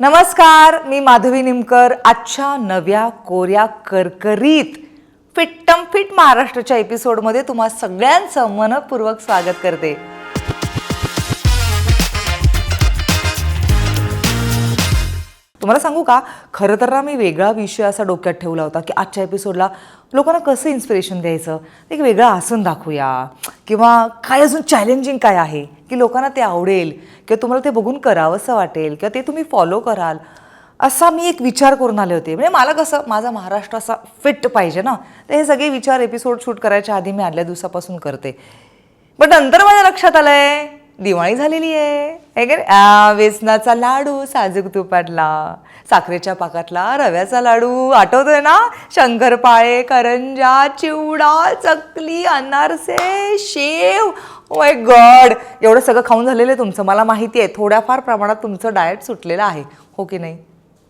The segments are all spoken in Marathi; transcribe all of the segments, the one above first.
नमस्कार मी माधवी निमकर. आजच्या नव्या कोऱ्या करकरीत फिट्टम फिट महाराष्ट्राच्या एपिसोडमध्ये तुम्हा सगळ्यांचं मनपूर्वक स्वागत करते. तुम्हाला सांगू का? खरं तर ना मी वेगळा विषय असा डोक्यात ठेवला होता की आजच्या एपिसोडला लोकांना कसं इन्स्पिरेशन द्यायचं? एक वेगळं आसन दाखवूया. किंवा काय अजून चॅलेंजिंग काय आहे? की लोकांना ते आवडेल किंवा तुम्हाला ते बघून करावंसं वाटेल किंवा ते तुम्ही फॉलो कराल असा मी एक विचार करून आले होते. म्हणजे मला कसं माझा महाराष्ट्र असा फिट पाहिजे ना? तर हे सगळे विचार एपिसोड शूट करायच्या आधी मी आदल्या दिवसापासून करते. बट नंतर माझ्या लक्षात आलंय दिवाळी झालेली आहे. हे का बेसनाचा लाडू साजूक तुपातला साखरेच्या पाकातला रव्याचा लाडू. आठवतोय ना? शंकरपाळे करंजा चिवडा चकली अनारसे शेव. Oh ओय गॉड एवढं सगळं खाऊन झालेलं आहे तुमचं. मला माहिती आहे. थोड्याफार प्रमाणात तुमचं डाएट सुटलेलं आहे. हो की नाही?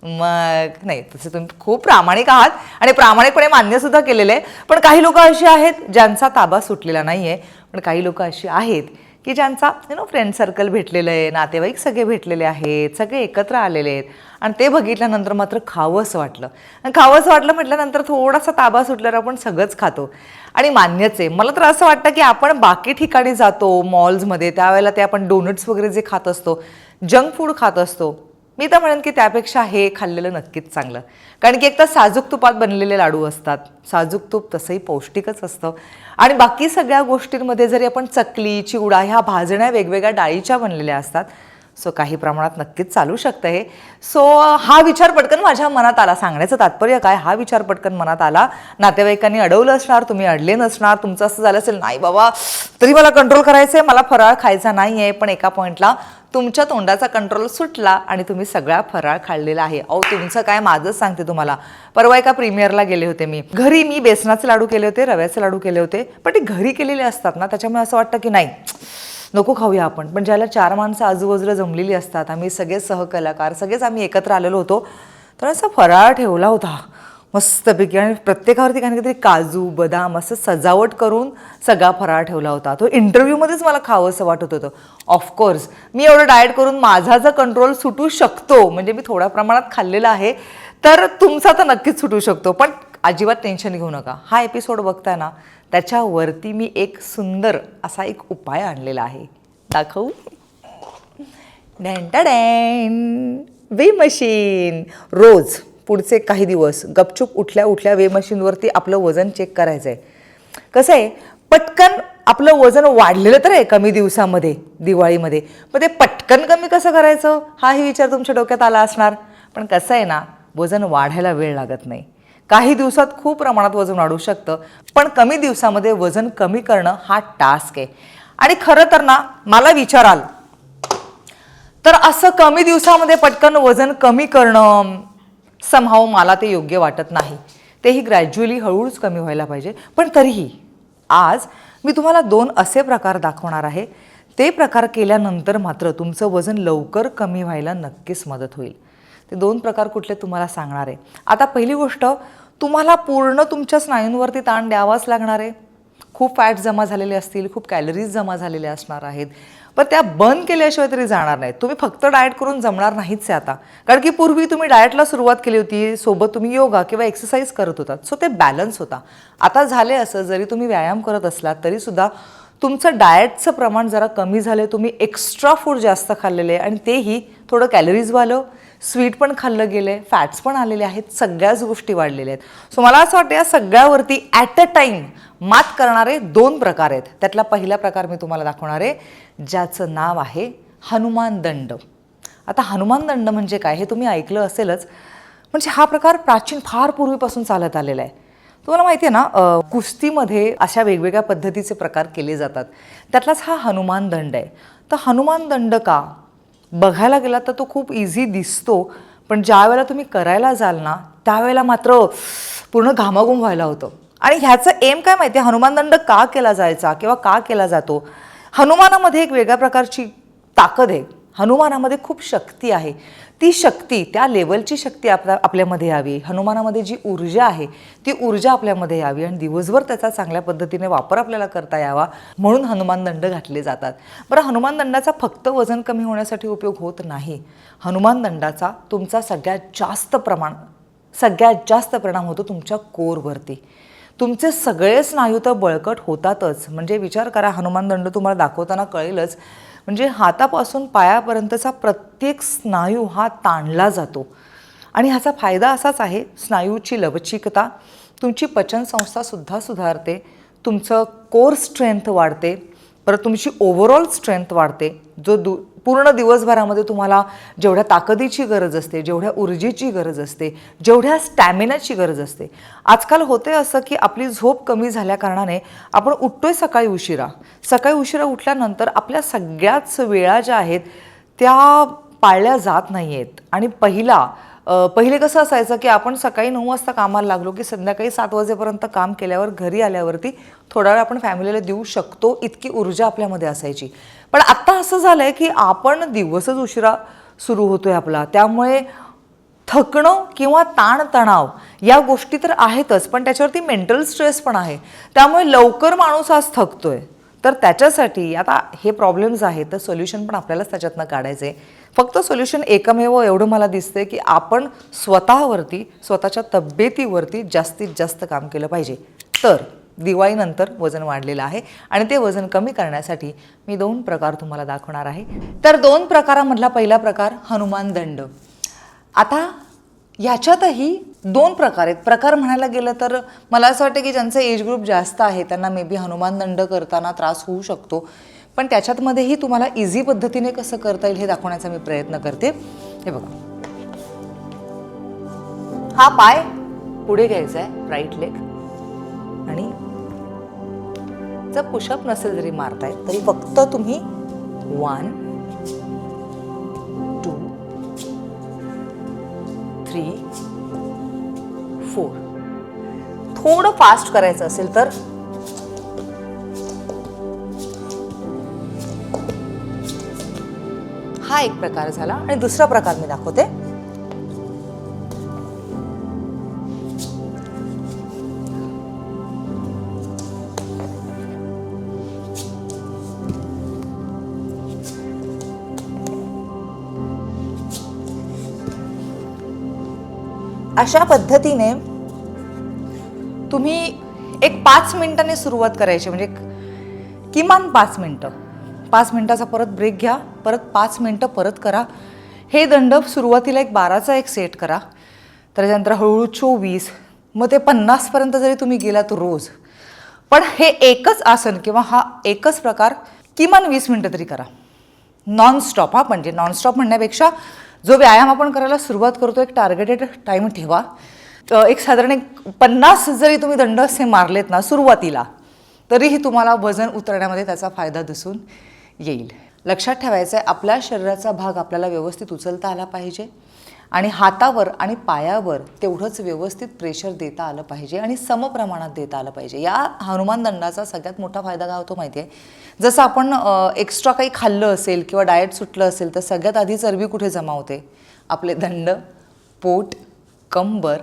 मग नाही तसं तुम्ही खूप प्रामाणिक आहात. आणि प्रामाणिकपणे मान्यसुद्धा केलेलं आहे. पण काही लोक अशी आहेत ज्यांचा ताबा सुटलेला नाही आहे पण काही लोक अशी आहेत की ज्यांचा यु नो फ्रेंड सर्कल भेटलेलं आहे नातेवाईक सगळे भेटलेले आहेत सगळे एकत्र आलेले आहेत. आणि ते बघितल्यानंतर मात्र खावंसं वाटलं. आणि खावंसं वाटलं म्हटल्यानंतर थोडासा ताबा सुटल्यावर आपण सगळंच खातो. आणि मान्यच आहे मला तर असं वाटतं की आपण बाकी ठिकाणी जातो मॉल्समध्ये त्यावेळेला ते आपण डोनट्स वगैरे जे खात असतो जंक फूड खात असतो मी तर म्हणेन की त्यापेक्षा हे खाल्लेलं नक्कीच चांगलं. कारण की एक तर साजूक तुपात बनलेले लाडू असतात. साजूक तूप तसंही पौष्टिकच असतं. आणि बाकी सगळ्या गोष्टींमध्ये जरी आपण चकली चिवडा ह्या भाजण्या वेगवेगळ्या डाळीच्या बनलेल्या असतात. सो काही प्रमाणात नक्कीच चालू शकतं हे. सो हा विचार पटकन माझ्या मनात आला. सांगण्याचं तात्पर्य काय? हा विचार पटकन मनात आला. नातेवाईकांनी अडवलं असणार तुम्ही अडले नसणार तुमचं असं झालं असेल नाही बाबा तरी मला कंट्रोल करायचं आहे मला फराळ खायचा नाही आहे पण एका पॉईंटला तुमच्या तोंडाचा कंट्रोल सुटला आणि तुम्ही सगळा फराळ खाल्लेला आहे. अहो तुमचं काय माझंच सांगते तुम्हाला. परवा एका प्रीमियरला गेले होते मी. घरी मी बेसनाचे लाडू केले होते रव्याचे लाडू केले होते पण ते घरी केलेले असतात ना त्याच्यामुळे असं वाटतं की नाही नको खाऊया आपण. पण ज्याला चार माणसं आजूबाजूला जमलेली असतात आम्ही सगळे सहकलाकार सगळेच आम्ही एकत्र आलेलो होतो तर असा फराळ ठेवला होता. मस्तपैकी आणि प्रत्येकावरती काही ना काहीतरी काजू बदाम असं सजावट करून सगळा फराळ ठेवला होता. तो इंटरव्ह्यूमध्येच मला खावं असं वाटत होतं. ऑफकोर्स मी एवढं डाएट करून माझा जर कंट्रोल सुटू शकतो म्हणजे मी थोड्या प्रमाणात खाल्लेला आहे तर तुमचा तर नक्कीच सुटू शकतो. पण अजिबात टेन्शन घेऊ नका. हा एपिसोड बघताना त्याच्यावरती मी एक सुंदर असा एक उपाय आणलेला आहे. दाखवू? डॅन वे मशीन रोज. पुढचे काही दिवस गपचूप उठल्या उठल्या वे मशीनवरती आपलं वजन चेक करायचं आहे कसं आहे? पटकन आपलं वजन वाढलेलं तर आहे कमी दिवसामध्ये दिवाळीमध्ये. पण ते पटकन कमी कसं करायचं? हाही विचार तुमच्या डोक्यात आला असणार. पण कसं आहे ना वजन वाढायला वेळ लागत नाही. काही दिवसात खूप प्रमाणात वजन वाढू शकतं पण कमी दिवसामध्ये वजन कमी करणं हा टास्क आहे. आणि खरं तर ना मला विचाराल तर असं कमी दिवसामध्ये पटकन वजन कमी करणं समहाव मला ते योग्य वाटत नाही. तेही ग्रॅज्युअली हळूच कमी व्हायला पाहिजे. पण तरीही आज मी तुम्हाला दोन असे प्रकार दाखवणार आहे. ते प्रकार केल्यानंतर मात्र तुमचं वजन लवकर कमी व्हायला नक्कीच मदत होईल. ते दोन प्रकार कुठले तुम्हाला सांगणार आहे. आता पहिली गोष्ट तुम्हाला पूर्ण तुमच्या स्नायूंवरती ताण द्यावाच लागणार आहे. खूप फॅट जमा झालेले असतील खूप कॅलरीज जमा झालेल्या असणार आहेत. पण त्या बंद केल्याशिवाय तरी जाणार नाहीत. तुम्ही फक्त डाएट करून जमणार नाहीच आहे आता. कारण की पूर्वी तुम्ही डाएटला सुरुवात केली होती सोबत तुम्ही योगा किंवा एक्सरसाइज करत होतात सो ते बॅलन्स होता. आता झाले असं जरी तुम्ही व्यायाम करत असलात तरीसुद्धा तुमचं डाएटचं प्रमाण जरा कमी झालं तुम्ही एक्स्ट्रा फूड जास्त खाल्लेले आहे आणि तेही थोडं कॅलरीजवालं स्वीट पण खाल्लं गेलं आहे फॅट्स पण आलेले आहेत सगळ्याच गोष्टी वाढलेल्या आहेत. सो मला असं वाटतं या सगळ्यावरती ॲट अ टाईम मात करणारे दोन प्रकार आहेत. त्यातला पहिला प्रकार मी तुम्हाला दाखवणार आहे ज्याचं नाव आहे हनुमान दंड. आता हनुमान दंड म्हणजे काय? हे तुम्ही ऐकलं असेलच म्हणजे हा प्रकार प्राचीन फार पूर्वीपासून चालत आलेला आहे. तुम्हाला माहिती आहे ना कुस्तीमध्ये अशा वेगवेगळ्या पद्धतीचे प्रकार केले जातात. त्यातलाच हा हनुमान दंड आहे. तर हनुमान दंड का? बघायला गेला तर तो खूप इझी दिसतो. पण ज्या वेळेला तुम्ही करायला जाल ना त्यावेळेला मात्र पूर्ण घामाघूम व्हायला होतं. आणि ह्याचं एम काय माहिती आहे हनुमान दंड का केला जायचा किंवा का केला जातो? हनुमानामध्ये एक वेगळ्या प्रकारची ताकद आहे. हनुमानामध्ये खूप शक्ती आहे. ती शक्ती त्या लेवलची शक्ती आपल्या आपल्यामध्ये यावी. हनुमानामध्ये जी ऊर्जा आहे ती ऊर्जा आपल्यामध्ये यावी आणि दिवसभर त्याचा चांगल्या पद्धतीने वापर आपल्याला करता यावा म्हणून हनुमान दंड घातले जातात. बरं हनुमान दंडाचा फक्त वजन कमी होण्यासाठी उपयोग होत नाही. हनुमान दंडाचा तुमचा सगळ्यात जास्त प्रमाण सगळ्यात जास्त परिणाम होतो तुमच्या कोरवरती. तुमचे सगळे स्नायू तर बळकट होतातच. म्हणजे विचार करा हनुमान दंड तुम्हाला दाखवताना कळेलच म्हणजे हातापासून पायापर्यंतचा प्रत्येक स्नायू हा ताणला जातो. आणि ह्याचा फायदा असाच आहे स्नायूची लवचिकता तुमची पचनसंस्थासुद्धा सुधारते तुमचं कोर स्ट्रेंथ वाढते परत तुमची ओव्हरऑल स्ट्रेंथ वाढते. जो दु पूर्ण दिवसभरामध्ये तुम्हाला जेवढ्या ताकदीची गरज असते जेवढ्या ऊर्जेची गरज असते जेवढ्या स्टॅमिनाची गरज असते. आजकाल होते असं की आपली झोप कमी झाल्याकारणाने आपण उठतोय सकाळी उशिरा. सकाळी उशिरा उठल्यानंतर आपल्या सगळ्याच वेळा ज्या आहेत त्या पाळल्या जात नाही आहेत आणि पहिला पहिले कसं असायचं की आपण सकाळी नऊ वाजता कामाला लागलो की संध्याकाळी सात वाजेपर्यंत काम केल्यावर घरी आल्यावरती थोडा वेळ आपण फॅमिलीला देऊ शकतो इतकी ऊर्जा आपल्यामध्ये असायची. पण आत्ता असं झालं आहे की आपण दिवसच उशिरा सुरू होतोय आपला. त्यामुळे थकणं किंवा ताणतणाव या गोष्टी तर आहेतच पण त्याच्यावरती मेंटल स्ट्रेस पण आहे. त्यामुळे लवकर माणूस आज थकतोय. तर त्याच्यासाठी आता हे प्रॉब्लेम्स आहेत तर सोल्युशन पण आपल्यालाच त्याच्यातनं काढायचं आहे फक्त सोल्युशन एकमेव एवढं मला दिसतंय की आपण स्वतःवरती स्वतःच्या तब्येतीवरती जास्तीत जास्त काम केलं पाहिजे. तर दिवाळीनंतर वजन वाढलेलं आहे आणि ते वजन कमी करण्यासाठी मी दोन प्रकार तुम्हाला दाखवणार आहे. तर दोन प्रकारामधला पहिला प्रकार हनुमान दंड. आता ह्याच्यातही दोन प्रकार आहेत. प्रकार म्हणायला गेलं तर मला असं वाटतं की ज्यांचा एज ग्रुप जास्त आहे त्यांना मे बी हनुमान दंड करताना त्रास होऊ शकतो. पण त्याच्यातमध्येही तुम्हाला इझी पद्धतीने कसं करता येईल हे दाखवण्याचा मी प्रयत्न करते. हे बघा. हा पाय पुढे घ्यायचा आहे राईट लेग आणि जर पुशअप नसेल जरी मारताय तरी फक्त तुम्ही वन टू थ्री फोर थोडं फास्ट करायचं असेल तर हा एक प्रकार झाला आणि दुसरा प्रकार मी दाखवते. अशा पद्धतीने तुम्ही एक पाच मिनिटाने सुरुवात करायची म्हणजे किमान पाच मिनटं. पाच मिनटाचा परत ब्रेक घ्या. परत पाच मिनटं परत करा. हे दंड सुरुवातीला एक बाराचा एक सेट करा. त्याच्यानंतर हळूहळू चोवीस मग ते पन्नासपर्यंत जरी तुम्ही गेलात रोज पण हे एकच आसन किंवा हा एकच प्रकार किमान वीस मिनटं तरी करा. नॉनस्टॉप हा म्हणजे नॉनस्टॉप म्हणण्यापेक्षा जो व्यायाम आपण करायला सुरुवात करतो एक टार्गेटेड टाईम ठेवा. एक साधारण एक पन्नास जरी तुम्ही दंड असे मारलेत ना सुरुवातीला तरीही तुम्हाला वजन उतरण्यामध्ये त्याचा फायदा दिसून येईल. लक्षात ठेवायचं आहे आपल्या शरीराचा भाग आपल्याला व्यवस्थित उचलता आला पाहिजे. आणि हातावर आणि पायावर तेवढंच व्यवस्थित प्रेशर देता आलं पाहिजे आणि समप्रमाणात देता आलं पाहिजे. या हनुमान दंडाचा सगळ्यात मोठा फायदा काय होतो माहिती आहे जसं आपण एक्स्ट्रा काही खाल्लं असेल किंवा डाएट सुटलं असेल तर सगळ्यात आधी चरबी कुठे जमा होते? आपले दंड पोट कंबर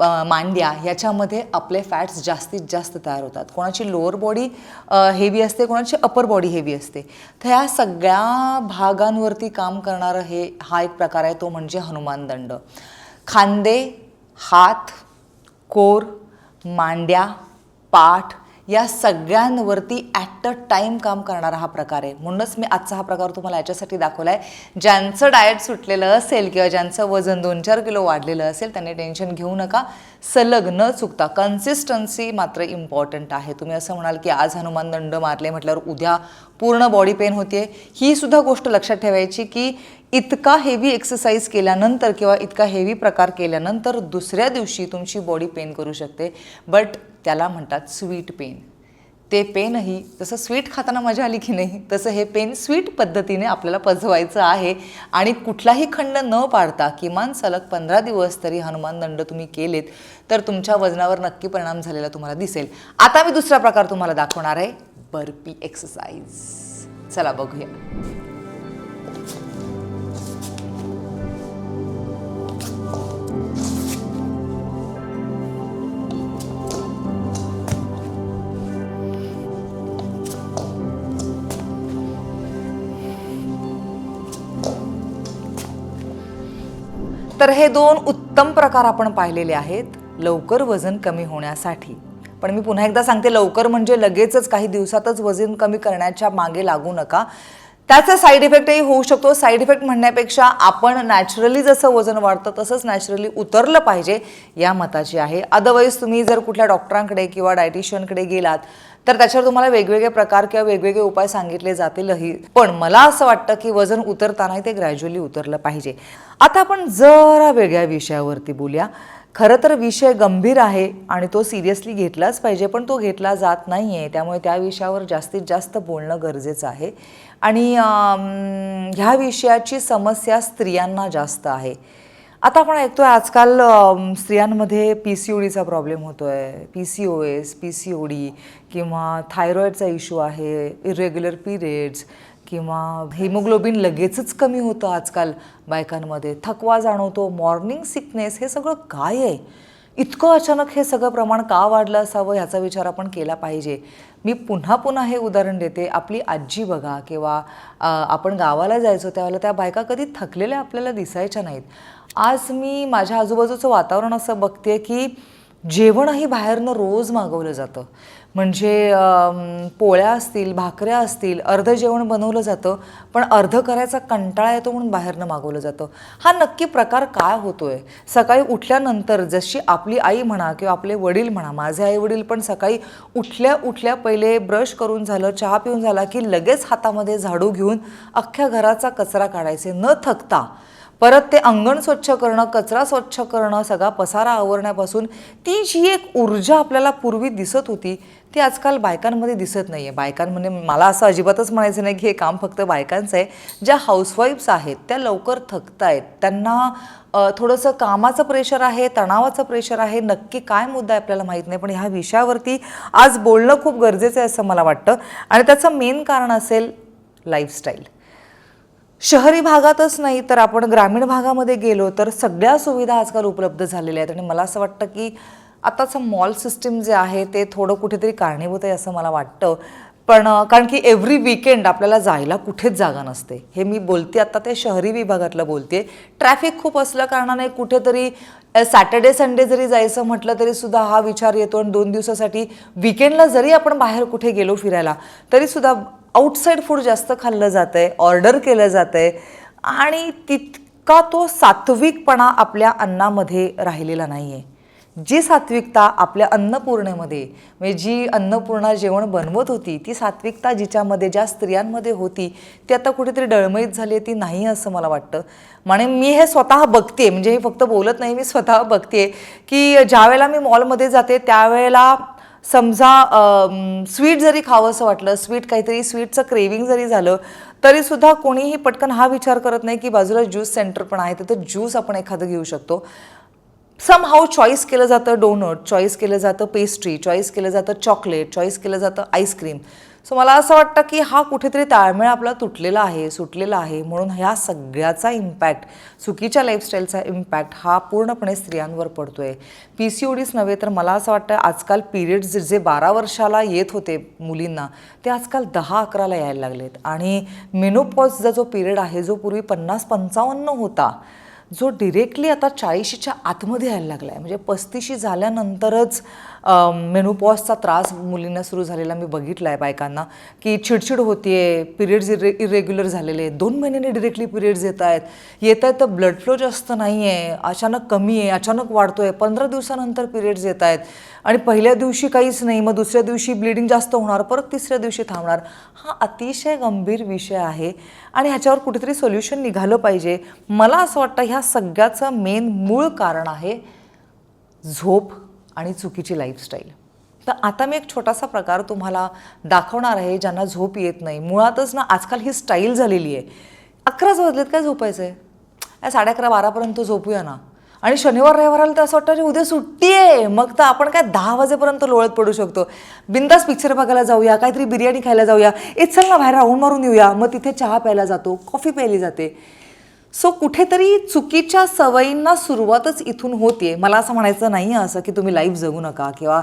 मांड्या ह्याच्यामध्ये आपले फॅट्स जास्तीत जास्त तयार होतात. कोणाची लोअर बॉडी हेवी असते कोणाची अपर बॉडी हेवी असते. तर ह्या सगळ्या भागांवरती काम करणारं हे हा एक प्रकार आहे तो म्हणजे हनुमान दंड. खांदे हात कोर मांड्या पाठ या सगळ्यांवरती ॲट अ टाईम काम करणारा हा प्रकार आहे. म्हणूनच मी आजचा हा प्रकार तुम्हाला याच्यासाठी दाखवला आहे ज्यांचं डाएट सुटलेलं असेल किंवा ज्यांचं वजन दोन चार किलो वाढलेलं असेल त्यांनी टेन्शन घेऊ नका. सलग न चुकता कन्सिस्टन्सी मात्र इम्पॉर्टंट आहे. तुम्ही असं म्हणाल की आज हनुमान दंड मारले म्हटल्यावर उद्या पूर्ण बॉडी पेन होते ही सुद्धा गोष्ट लक्षात ठेवायची की इतका हेवी एक्सरसाइज केल्यानंतर किंवा इतका हेवी प्रकार केल्यानंतर दुसऱ्या दिवशी तुमची बॉडी पेन करू शकते. बट त्याला म्हणतात स्वीट पेन ते पेनही जसं स्वीट खाताना मजा आली की नाही तसं हे पेन स्वीट पद्धतीने आपल्याला पजवायचं आहे. आणि कुठलाही खंड न पाडता किमान सलग पंधरा दिवस तरी हनुमान दंड तुम्ही केलेत तर तुमच्या वजनावर नक्की परिणाम झालेला तुम्हाला दिसेल. आता मी दुसरा प्रकार तुम्हाला दाखवणार आहे बर्पी एक्सरसाइज चला बघूया. तर हे दोन उत्तम प्रकार आपण पाहिलेले आहेत. लवकर वजन कमी होण्यासाठी. पण मी पुन्हा एकदा सांगते लवकर म्हणजे लगेचच काही दिवसातच वजन कमी करण्याच्या मागे लागू नका. त्याचा साईड इफेक्टही होऊ शकतो. साईड इफेक्ट म्हणण्यापेक्षा आपण नॅचरली जसं वजन वाढतं तसंच नॅचरली उतरलं पाहिजे या मताची आहे. अदरवाईज तुम्ही जर कुठल्या डॉक्टरांकडे किंवा डायटिशियनकडे गेलात तर त्याच्यावर तुम्हाला वेगवेगळे प्रकार किंवा वेगवेगळे उपाय सांगितले जातीलही. पण मला असं वाटतं की वजन उतरतानाही ते ग्रॅज्युअली उतरलं पाहिजे. आता आपण जरा वेगळ्या विषयावरती बोलूया. खरं तर विषय गंभीर आहे आणि तो सिरियसली घेतलाच पाहिजे पण तो घेतला जात नाही आहे त्यामुळे त्या विषयावर जास्तीत जास्त बोलणं गरजेचं आहे. आणि ह्या विषयाची समस्या स्त्रियांना जास्त आहे. आता आपण ऐकतो आहे आजकाल स्त्रियांमध्ये पी सी ओ डीचा प्रॉब्लेम होतो आहे P C O S P C O D किंवा थायरॉईडचा इश्यू आहे इरेग्युलर पिरियड्स किंवा हिमोग्लोबिन लगेचच कमी होतं आजकाल बायकांमध्ये. थकवा जाणवतो मॉर्निंग सिकनेस हे सगळं काय आहे? इतकं अचानक हे सगळं प्रमाण का वाढलं असावं ह्याचा विचार आपण केला पाहिजे. मी पुन्हा पुन्हा हे उदाहरण देते. आपली आजी बघा किंवा आपण गावाला जायचो त्यावेळेला त्या बायका कधी थकलेल्या आपल्याला दिसायच्या नाहीत. आज मी माझ्या आजूबाजूचं वातावरण असं बघते की जेवणही बाहेरनं रोज मागवलं जातं. म्हणजे पोळ्या असतील भाकऱ्या असतील अर्ध जेवण बनवलं जातं पण अर्ध करायचा कंटाळा येतो म्हणून बाहेरनं मागवलं जातं. हा नक्की प्रकार काय होतो आहे सकाळी उठल्यानंतर जशी आपली आई म्हणा किंवा आपले वडील म्हणा माझे आई वडील पण सकाळी उठल्या उठल्या पहिले ब्रश करून झालं चहा पिऊन झाला की लगेच हातामध्ये झाडू घेऊन अख्ख्या घराचा कचरा काढायचे न थकता. परत ते अंगण स्वच्छ करणं कचरा स्वच्छ करणं सगळा पसारा आवरण्यापासून ती जी एक ऊर्जा आपल्याला पूर्वी दिसत होती. ती आजकाल बायकांमध्ये दिसत नाही आहे बायकांमध्ये म्हणजे मला असं अजिबातच म्हणायचं नाही की हे काम फक्त बायकांचं आहे. ज्या हाऊसवाईफ्स आहेत त्या लवकर थकत आहेत त्यांना थोडंसं कामाचं प्रेशर आहे तणावाचं प्रेशर आहे. नक्की काय मुद्दा आहे आपल्याला माहीत नाही. पण ह्या विषयावरती आज बोलणं खूप गरजेचं आहे असं मला वाटतं. आणि त्याचं मेन कारण असेल लाईफस्टाईल शहरी भागातच नाही तर आपण ग्रामीण भागामध्ये गेलो तर सगळ्या सुविधा आजकाल उपलब्ध झालेल्या आहेत. आणि मला असं वाटतं की आताचं मॉल सिस्टीम जे आहे ते थोडं कुठेतरी कारणीभूत आहे असं मला वाटतं. पण कारण की एव्हरी विकेंड आपल्याला जायला कुठेच जागा नसते. हे मी बोलते आता ते शहरी विभागातलं बोलते. ट्रॅफिक खूप असल्या कारणाने कुठेतरी सॅटर्डे संडे जरी जायचं म्हटलं तरी सुद्धा हा विचार येतो आणि दोन दिवसासाठी विकेंडला जरी आपण बाहेर कुठे गेलो फिरायला तरी सुद्धा आउटसाईड फूड जास्त खाल्लं जातं आहे ऑर्डर केलं जातं आहे आणि तितका तो सात्विकपणा आपल्या अन्नामध्ये राहिलेला नाही आहे जी सात्विकता आपल्या अन्नपूर्णेमध्ये म्हणजे जी अन्नपूर्णा जेवण बनवत होती ती सात्विकता जिच्यामध्ये ज्या स्त्रियांमध्ये होती ती आता कुठेतरी डळमळीत झाली आहे ती नाही असं मला वाटतं. म्हणे मी हे स्वतः बघते म्हणजे हे फक्त बोलत नाही मी स्वतः बघते की ज्यावेळेला मी मॉलमध्ये जाते त्यावेळेला समजा स्वीट जरी खावंसं वाटलं स्वीट काहीतरी स्वीटचं क्रेविंग जरी झालं तरीसुद्धा कोणीही पटकन हा विचार करत नाही की बाजूला ज्यूस सेंटर पण आहे तिथं ज्यूस आपण एखादं घेऊ शकतो. सम हाऊ चॉईस केलं जातं डोनट चॉईस केलं जातं पेस्ट्री चॉईस केलं जातं चॉकलेट चॉईस केलं जातं आईस्क्रीम सो मला असं वाटतं की हा कुठेतरी ताळमेळ आपला तुटलेला आहे सुटलेला आहे. म्हणून ह्या सगळ्याचा इम्पॅक्ट चुकीच्या लाईफस्टाईलचा इम्पॅक्ट हा पूर्णपणे स्त्रियांवर पडतो आहे पी सी ओ डीच नव्हे तर मला असं वाटतं आजकाल पिरियड्स जे बारा वर्षाला येत होते मुलींना ते आजकाल दहा अकराला यायला लागलेत. आणि मेनोपॉजचा जो पिरियड आहे जो पूर्वी पन्नास पंचावन्न होता जो डिरेक्टली आता चाळीशीच्या आतमध्ये यायला लागला आहे म्हणजे पस्तीशी झाल्यानंतरच मेनोपॉजचा त्रास मुलींना सुरू झालेला मी बघितला आहे बायकांना की चिडचिड होतीये पिरियड्स इरे इरेग्युलर झालेले आहेत. दोन महिन्यांनी डिरेक्टली पिरियड्स येत आहेत. येत आहेत तर ब्लड फ्लो जास्त नाही आहे अचानक कमी आहे अचानक वाढतो आहे पंधरा दिवसानंतर पिरियड्स येत आहेत. आणि पहिल्या दिवशी काहीच नाही मग दुसऱ्या दिवशी ब्लिडिंग जास्त होणार परत तिसऱ्या दिवशी थांबणार. हा अतिशय गंभीर विषय आहे आणि ह्याच्यावर कुठेतरी सोल्युशन निघालं पाहिजे. मला असं वाटतं ह्या सगळ्याचं मेन मूळ कारण आहे झोप. आणि चुकीची लाईफस्टाईल तर आता मी एक छोटासा प्रकार तुम्हाला दाखवणार आहे ज्यांना झोप येत नाही. मुळातच ना आजकाल ही स्टाईल झालेली आहे. अकराच वाजलेत काय झोपायचं आहे साडे अकरा बारापर्यंत झोपूया ना. आणि शनिवार रविवाराला तर असं वाटतं अरे उद्या सुट्टी आहे. मग तर आपण काय दहा वाजेपर्यंत लोळत पडू शकतो. बिंदास पिक्चर बघायला जाऊया काहीतरी बिर्याणी खायला जाऊया. ए चल ना बाहेर राऊंड मारून येऊया. मग तिथे चहा प्यायला जातो कॉफी प्यायली जाते. सो कुठेतरी चुकीच्या सवयींना सुरुवातच इथून होतीये. मला असं म्हणायचं नाही आहे असं की तुम्ही लाईफ जगू नका किंवा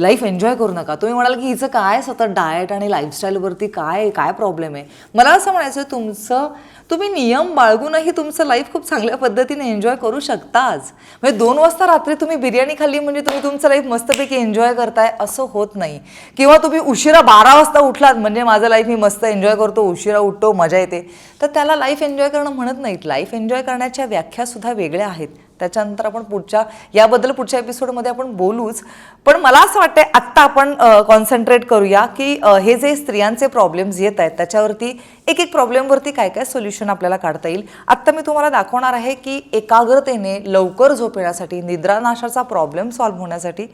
लाईफ एन्जॉय करू नका. तुम्ही म्हणाल की हिचं काय सतत डाएट आणि लाईफस्टाईलवरती काय काय प्रॉब्लेम आहे? मला असं म्हणायचं आहे, तुमचं तुम्ही नियम बाळगूनही तुमचं लाईफ खूप चांगल्या पद्धतीने एन्जॉय करू शकताच. म्हणजे दोन वाजता रात्री तुम्ही बिर्याणी खाल्ली म्हणजे तुम्ही तुमचं लाईफ मस्तपैकी एन्जॉय करताय असं होत नाही. किंवा तुम्ही उशिरा बारा वाजता उठलात म्हणजे माझं लाईफ मी मस्त एन्जॉय करतो उशिरा उठतो मजा येते. तर त्याला लाईफ एन्जॉय करणं म्हणत नाहीत लाईफ एन्जॉय करण्याच्या व्याख्यासुद्धा वेगळ्या आहेत. त्याच्यानंतर आपण पुढच्या याबद्दल पुढच्या एपिसोडमध्ये आपण बोलूच. पण मला असं वाटतंय आत्ता आपण कॉन्सन्ट्रेट करूया की हे जे स्त्रियांचे प्रॉब्लेम्स येत आहेत त्याच्यावरती एक एक प्रॉब्लेमवरती काय काय सोल्युशन आपल्याला काढता येईल? आत्ता मी तुम्हाला दाखवणार आहे की एकाग्रतेने लवकर झोप येण्यासाठी निद्रानाशाचा प्रॉब्लेम सॉल्व्ह होण्यासाठी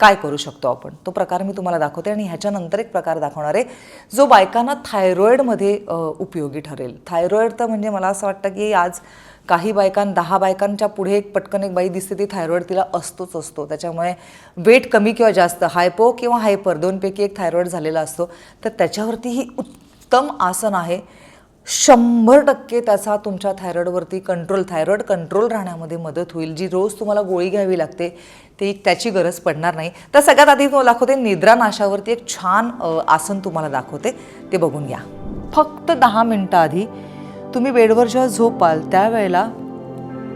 काय करू शकतो आपण? तो प्रकार मी तुम्हाला दाखवते आणि ह्याच्यानंतर एक प्रकार दाखवणार आहे जो बायकांना थायरॉईडमध्ये उपयोगी ठरेल. थायरॉईड तर म्हणजे मला असं वाटतं की आज काही बायकां दहा बायकांच्या पुढे एक पटकन एक बाई दिसते ती थायरॉईड तिला असतोच असतो. त्याच्यामुळे वेट कमी किंवा जास्त हायपो किंवा हायपर दोनपैकी एक थायरॉईड झालेला असतो. तर त्याच्यावरती ही उत्तम आसन आहे. शंभर टक्के त्याचा तुमच्या थायरॉईडवरती कंट्रोल थायरॉईड कंट्रोल राहण्यामध्ये मदत होईल. जी रोज तुम्हाला गोळी घ्यावी लागते ती त्याची गरज पडणार नाही. तर सगळ्यात आधी तुम्हाला दाखवते निद्रानाशावरती एक छान आसन तुम्हाला दाखवते. ते बघून घ्या. फक्त दहा मिनटं आधी तुम्ही बेडवर जेव्हा झोपाल त्यावेळेला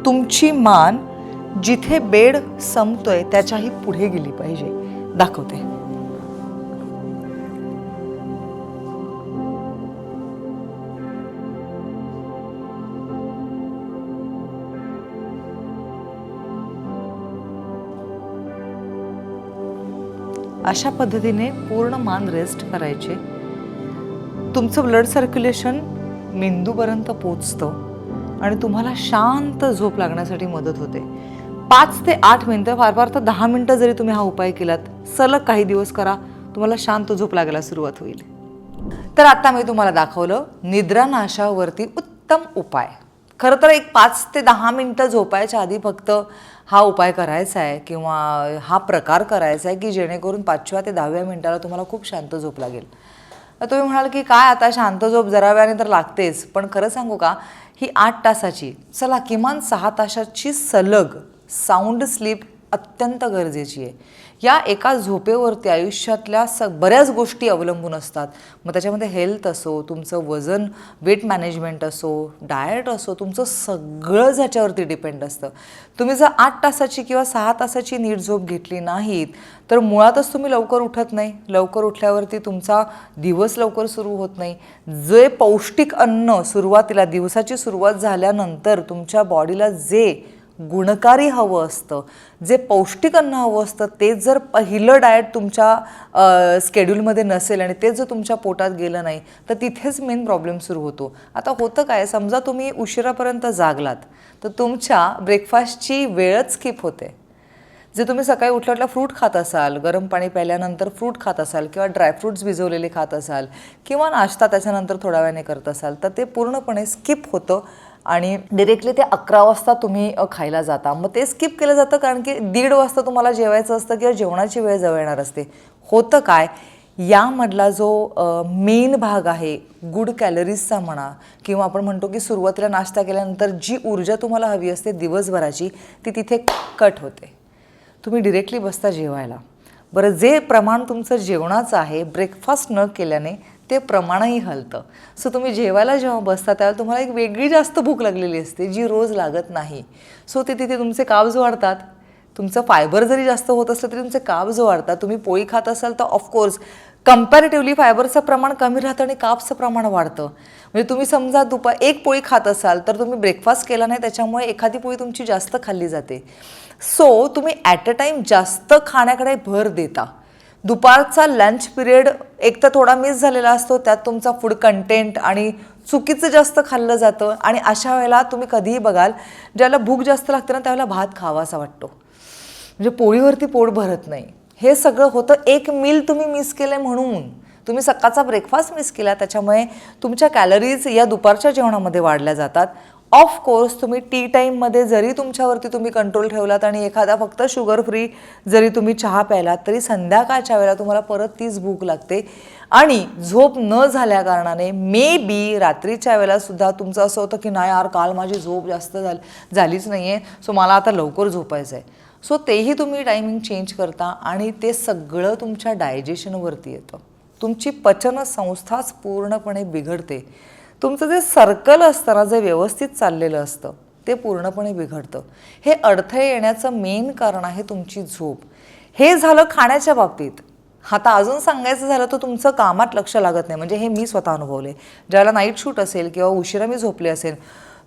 तुमची मान जिथे बेड संपतोय त्याच्याही पुढे गेली पाहिजे. दाखवते. अशा पद्धतीने पूर्ण मान रेस्ट करायचे. तुमचं ब्लड सर्क्युलेशन मेंदूपर्यंत पोचतं आणि तुम्हाला शांत झोप लागण्यासाठी मदत होते. पाच ते आठ मिनटं फार फार तर दहा मिनटं जरी तुम्ही हा उपाय केलात सलग काही दिवस करा तुम्हाला शांत झोप लागायला सुरुवात होईल. तर आता मी तुम्हाला दाखवलं निद्रानाशावरती उत्तम उपाय. खरं तर एक पाच ते दहा मिनटं झोपायच्या आधी फक्त हा उपाय करायचा आहे किंवा हा प्रकार करायचा आहे की जेणेकरून पाचव्या ते दहाव्या मिनिटाला तुम्हाला खूप शांत झोप लागेल. तर तुम्ही म्हणाल की काय आता शांत झोप जरा वेळाने तर लागतेच पण खरं सांगू का ही आठ तासाची चला किमान सहा तासाची सलग साऊंड स्लीप अत्यंत गरजेची आहे. या एका झोपेवरती आयुष्यातल्या स बऱ्याच गोष्टी अवलंबून असतात. मग त्याच्यामध्ये हेल्थ असो तुमचं वजन वेट मॅनेजमेंट असो डाएट असो तुमचं सगळं ह्याच्यावरती डिपेंड असतं. तुम्ही जर आठ तासाची किंवा सहा तासाची नीट झोप घेतली नाहीत तर मुळातच तुम्ही लवकर उठत नाही. लवकर उठल्यावरती तुमचा दिवस लवकर सुरू होत नाही. जे पौष्टिक अन्न सुरुवातीला दिवसाची सुरुवात झाल्यानंतर तुमच्या बॉडीला जे गुणकारी हवं असतं. जे पौष्टिक अन्न हवं असतं ते जर पहिलं डाएट तुमच्या स्केड्यूलमध्ये नसेल आणि ते जर तुमच्या पोटात गेलं नाही तर तिथेच मेन प्रॉब्लेम सुरू होतो. आता होतं काय? समजा तुम्ही उशिरापर्यंत जागलात तर तुमच्या ब्रेकफास्टची वेळच स्किप होते. जे तुम्ही सकाळी उठल्या उठल्या फ्रूट खात असाल गरम पाणी प्यायल्यानंतर फ्रूट खात असाल किंवा ड्रायफ्रूट्स भिजवलेले खात असाल किंवा नाश्ता त्याच्यानंतर थोड्या वेळाने करत असाल तर ते पूर्णपणे स्किप होतं. आणि डिरेक्टली ते अकरा वाजता तुम्ही खायला जाता. मग ते स्किप केलं जातं कारण की दीड वाजता तुम्हाला जेवायचं असतं किंवा जेवणाची वेळ जवळ येणार असते. होतं काय? यामधला जो मेन भाग आहे गुड कॅलरीजचा म्हणा किंवा आपण म्हणतो की सुरुवातीला नाश्ता केल्यानंतर जी ऊर्जा तुम्हाला हवी असते दिवसभराची ती तिथे कट होते. तुम्ही डिरेक्टली बसता जेवायला. बरं जे प्रमाण तुमचं जेवणाचं आहे ब्रेकफास्ट न केल्याने ते प्रमाणही हलतं. सो तुम्ही जेवायला जेव्हा बसता त्यावेळेला तुम्हाला एक वेगळी जास्त भूक लागलेली असते जी रोज लागत नाही. सो ते तिथे तुमचे काब्ज वाढतात तुमचं फायबर जरी जास्त होत असलं तरी तुमचे काब्ज वाढतात तुम्ही पोळी खात असाल तर ऑफकोर्स कम्पॅरेटिव्हली फायबरचं प्रमाण कमी राहतं आणि काप्सचं प्रमाण वाढतं. म्हणजे तुम्ही समजा दुपार एक पोळी खात असाल तर तुम्ही ब्रेकफास्ट केला नाही त्याच्यामुळे एखादी पोळी तुमची जास्त खाल्ली जाते. सो तुम्ही ॲट अ टाईम जास्त खाण्याकडे भर देता. दुपारचा लंच पिरियड एक तर थोडा मिस झालेला असतो त्यात तुमचा फूड कंटेंट आणि चुकीचं जास्त खाल्लं जातं आणि अशा वेळेला तुम्ही कधीही बघाल ज्याला भूक जास्त लागते ना त्यावेळेला भात खावासा वाटतो. म्हणजे पोळीवरती पोट भरत नाही. हे सगळं होतं एक मील तुम्ही मिस केलं म्हणून. तुम्ही सकाळचा ब्रेकफास्ट मिस केला त्याच्यामुळे तुमच्या कॅलरीज या दुपारच्या जेवणामध्ये वाढल्या जातात. ऑफकोर्स तुम्ही टी टाईममध्ये जरी तुमच्यावरती तुम्ही कंट्रोल ठेवलात आणि एखादा फक्त शुगर फ्री जरी तुम्ही चहा प्यायलात तरी संध्याकाळच्या वेळेला तुम्हाला परत तीच भूक लागते. आणि झोप न झाल्या कारणाने मे बी रात्रीच्या वेळेला सुद्धा तुमचं असं होतं की नाही यार काल माझी झोप जास्त झाली झालीच नाही आहे सो मला आता लवकर झोपायचं आहे सो तेही तुम्ही टायमिंग चेंज करता आणि ते सगळं तुमच्या डायजेशनवरती येतं. तुमची पचन संस्थाच पूर्णपणे बिघडते. तुमचं जे सर्कल असतं ना जे व्यवस्थित चाललेलं असतं ते पूर्णपणे बिघडतं. हे अडथळे येण्याचं मेन कारण आहे तुमची झोप. हे झालं खाण्याच्या बाबतीत. आता अजून सांगायचं झालं तर तुमचं कामात लक्ष लागत नाही. म्हणजे हे मी स्वतः अनुभवले. ज्याला नाईट शूट असेल किंवा उशिरा मी झोपले असेल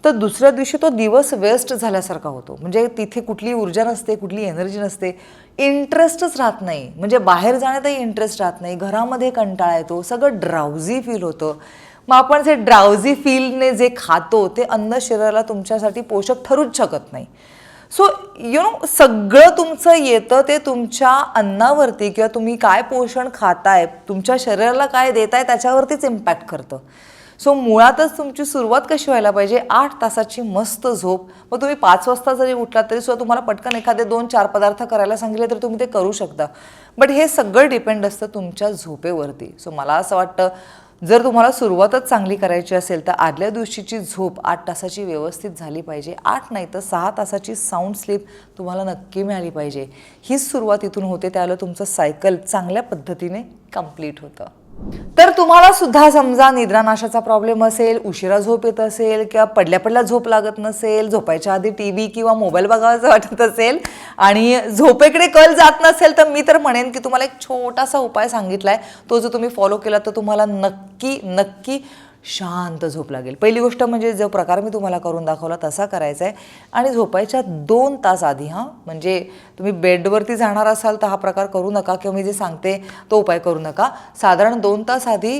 तर दुसऱ्या दिवशी तो दिवस वेस्ट झाल्यासारखा होतो. म्हणजे तिथे कुठली ऊर्जा नसते कुठली एनर्जी नसते. इंटरेस्टच राहत नाही. म्हणजे बाहेर जाण्यातही इंटरेस्ट राहत नाही. घरामध्ये कंटाळा येतो. सगळं ड्राउझी फील होतं. मग आपण जे ड्राउझी फीलने जे खातो ते अन्न शरीराला तुमच्यासाठी पोषक ठरूच शकत नाही. सो यु नो सगळं तुमचं येतं ते तुमच्या अन्नावरती किंवा तुम्ही काय पोषण खाताय तुमच्या शरीराला काय देताय त्याच्यावरतीच इम्पॅक्ट करतं. सो मुळातच तुमची सुरुवात कशी व्हायला पाहिजे? आठ तासाची मस्त झोप. मग तुम्ही पाच वाजता जरी उठलात तरी सुद्धा तुम्हाला पटकन एखादे दोन चार पदार्थ करायला सांगितले तर तुम्ही ते करू शकता. बट हे सगळं डिपेंड असतं तुमच्या झोपेवरती. सो मला असं वाटतं जर तुम्हाला सुरुवातच चांगली करायची असेल तर आदल्या दिवशीची झोप आठ तासाची व्यवस्थित झाली पाहिजे. आठ नाही तर सहा तासाची साऊंड स्लीप तुम्हाला नक्की मिळाली पाहिजे. हीच सुरुवात इथून होते त्याला तुमचं सायकल चांगल्या पद्धतीने कंप्लीट होतं. तर तुम्हाला सुद्धा समजा निद्रानाशाचा प्रॉब्लेम असेल उशिरा झोप येत असेल किंवा पडल्या पडल्या झोप लागत नसेल झोपायच्या आधी टी व्ही किंवा मोबाईल बघावायचं वाटत असेल आणि झोपेकडे कल जात नसेल तर मी तर म्हणेन की तुम्हाला एक छोटासा उपाय सांगितला आहे तो जर तुम्ही फॉलो केला तर तुम्हाला नक्की नक्की शांत झोप लागेल. पहिली गोष्ट म्हणजे जो प्रकार मी तुम्हाला करून दाखवला तसा करायचा आहे. आणि झोपायच्या दोन तास आधी हां म्हणजे तुम्ही बेडवरती जाणार असाल तर हा प्रकार करू नका किंवा मी जे सांगते तो उपाय करू नका. साधारण दोन तास आधी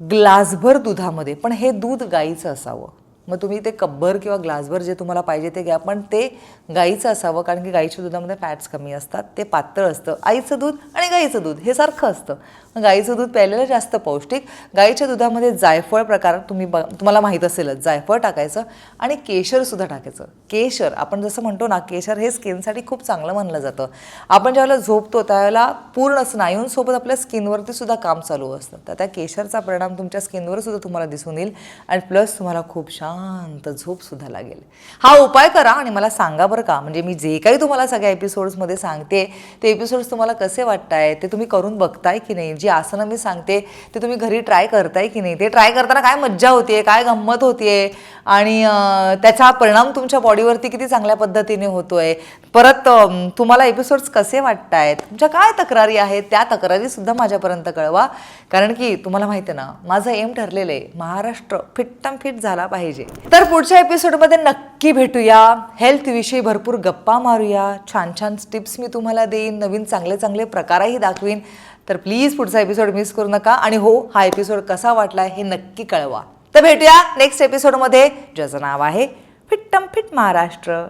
ग्लासभर दुधामध्ये पण हे दूध गाईचं असावं. मग तुम्ही ते कब्बर किंवा ग्लासभर जे तुम्हाला पाहिजे ते घ्या पण ते गाईचं असावं कारण की गाईच्या दुधामध्ये फॅट्स कमी असतात ते पातळ असतं. आईचं दूध आणि गाईचं दूध हे सारखं असतं. गाईचं दूध प्यायलेलं जास्त पौष्टिक. गाईच्या दुधामध्ये जायफळ प्रकार तुम्ही ब तुम्हाला माहीत असेलच. जायफळ टाकायचं आणि केशरसुद्धा टाकायचं. केशर आपण जसं म्हणतो ना केशर हे स्किनसाठी खूप चांगलं मानलं जातं. आपण ज्यावेळेला झोपतो त्यावेळेला पूर्ण स्नायूंसोबत आपल्या स्किनवरती सुद्धा काम चालू असतं. तर त्या केशरचा परिणाम तुमच्या स्किनवर सुद्धा तुम्हाला दिसून येईल आणि प्लस तुम्हाला खूप शांत झोपसुद्धा लागेल. हा उपाय करा आणि मला सांगा बरं का. म्हणजे मी जे काही तुम्हाला सगळ्या एपिसोड्समध्ये सांगते ते एपिसोड्स तुम्हाला कसे वाटताय ते तुम्ही करून बघताय की नाही? जी आसनं मी सांगते ते तुम्ही घरी ट्राय करताय की नाही? ते ट्राय करताना काय मज्जा होतीये काय गंमत होतीये? आणि त्याचा परिणाम तुमच्या बॉडीवरती किती चांगल्या पद्धतीने होतोय? परत तुम्हाला एपिसोड्स कसे वाटतायत? तुमच्या काय तक्रारी आहेत? त्या तक्रारीसुद्धा माझ्यापर्यंत कळवा. कारण की तुम्हाला माहिती आहे ना माझं एम ठरलेलं आहे महाराष्ट्र फिट्टम फिट झाला पाहिजे. तर पुढच्या एपिसोडमध्ये नक्की भेटूया. हेल्थविषयी भरपूर गप्पा मारूया. छान छान टिप्स मी तुम्हाला देईन. नवीन चांगले चांगले प्रकारही दाखवीन. तर प्लीज पुढचा एपिसोड मिस करू नका. आणि हो हा एपिसोड कसा वाटला हे नक्की कळवा. तर भेटूया नेक्स्ट एपिसोडमध्ये ज्याचं नाव आहे फिट्टम फिट महाराष्ट्र.